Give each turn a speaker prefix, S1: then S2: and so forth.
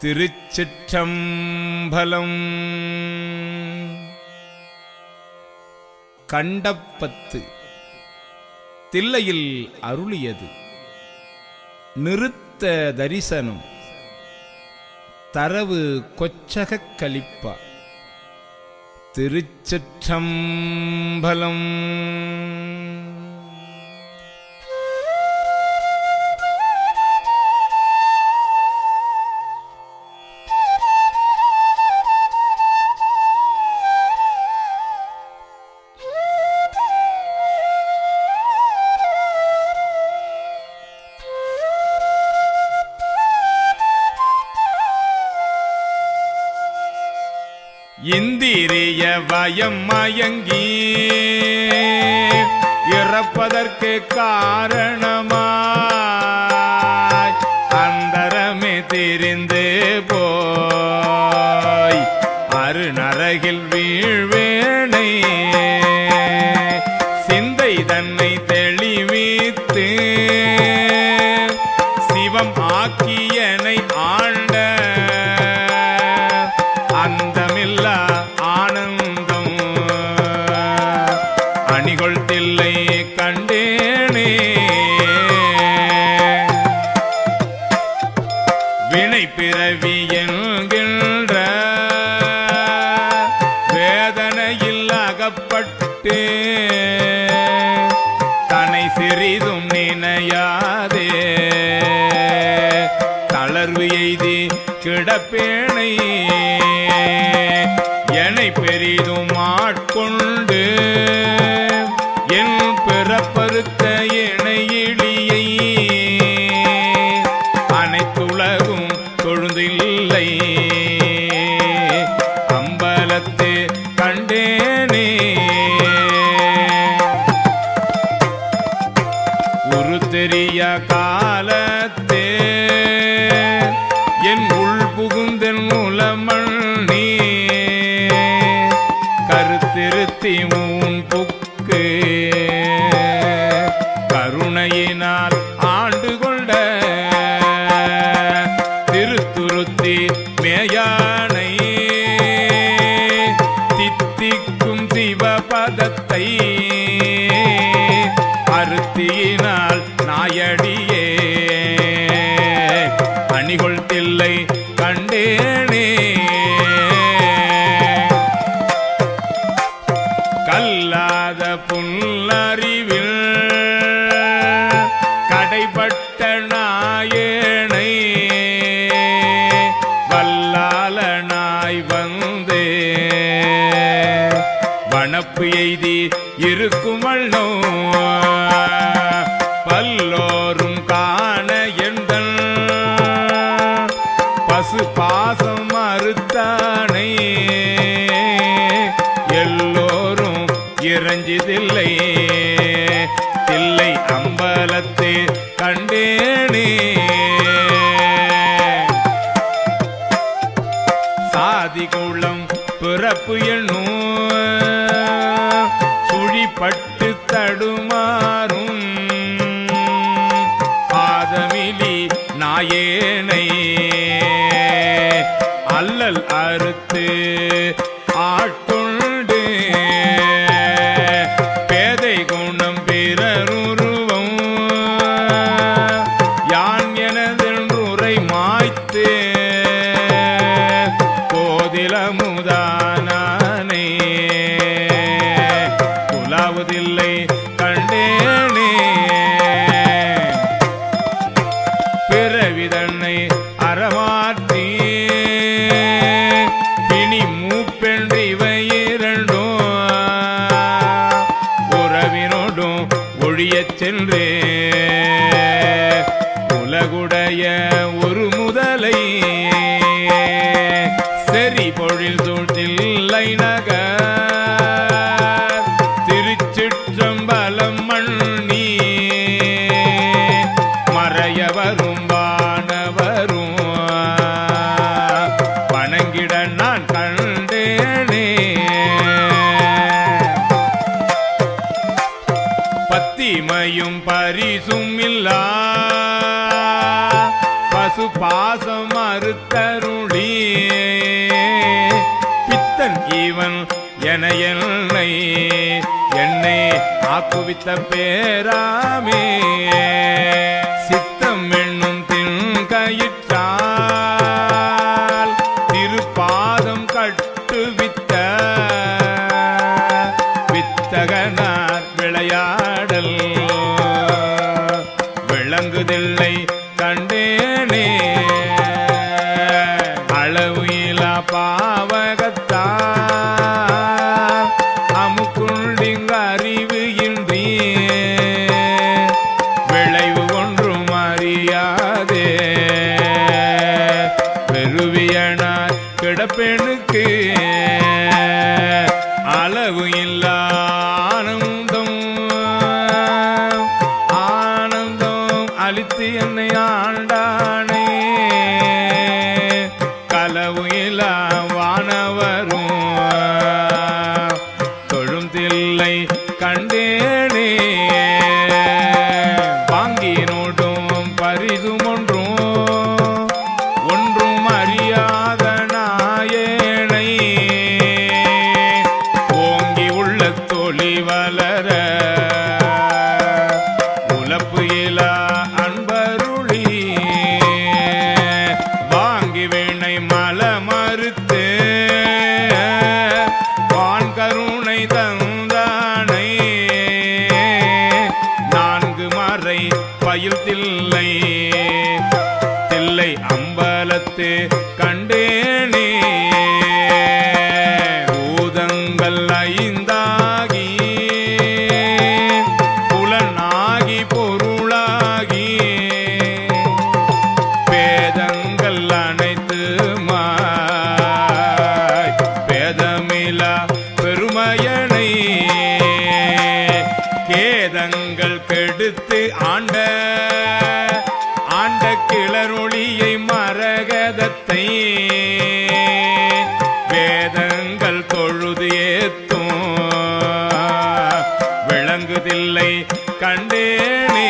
S1: திருச்சிற்றம்பலம். கண்டப்பத்து தில்லையில் அருளியது. நிறுத்த தரிசனம் தரவு கொச்சகக் கலிப்பா திருச்சிற்றம்பலம். இந்திரிய வயம் மயங்கி இறப்பதற்கு காரணமாய் அந்தரமே தெரிந்து பிறவி என்கின்ற வேதனையில் அகப்பட்டு. தனை சிறிதும் நினையாதே. தளர்வு எய்தி கிடப்பேனை. நிகழ்த்தில்லை கண்டேனே. பாசு பாசம் மறுத்தானை. எல்லோரும் இறஞ்சிதில்லை. தில்லை அம்பலத்தை கண்டேனே. சாதி குளம் பிறப்பு என்னும் சுழிப்பட்டு அறுத்து ஆட் என்றே என என்னை என்னை ஆக்குவித்த பேராமே. சித்தம் என்னும் தின்கயிற்றால் திருப்பாதம் கட்டுவித்த வித்தகனார் விளையாடல் விளங்குதில்லை கண்டேனே. அளவு இலா பாவகத்தால் அளவு இல்லா ஆனந்தம். ஆனந்தம் அழித்து என்னை ஆண்டானே. களவு இல்லா வானவரும். 等。கேமயனை கேதங்கள் கெடுத்து ஆண்ட ஆண்ட கிளரொளியை மரகதத்தை வேதங்கள் தொழுது ஏத்தும். விளங்குதில்லை கண்டேனே.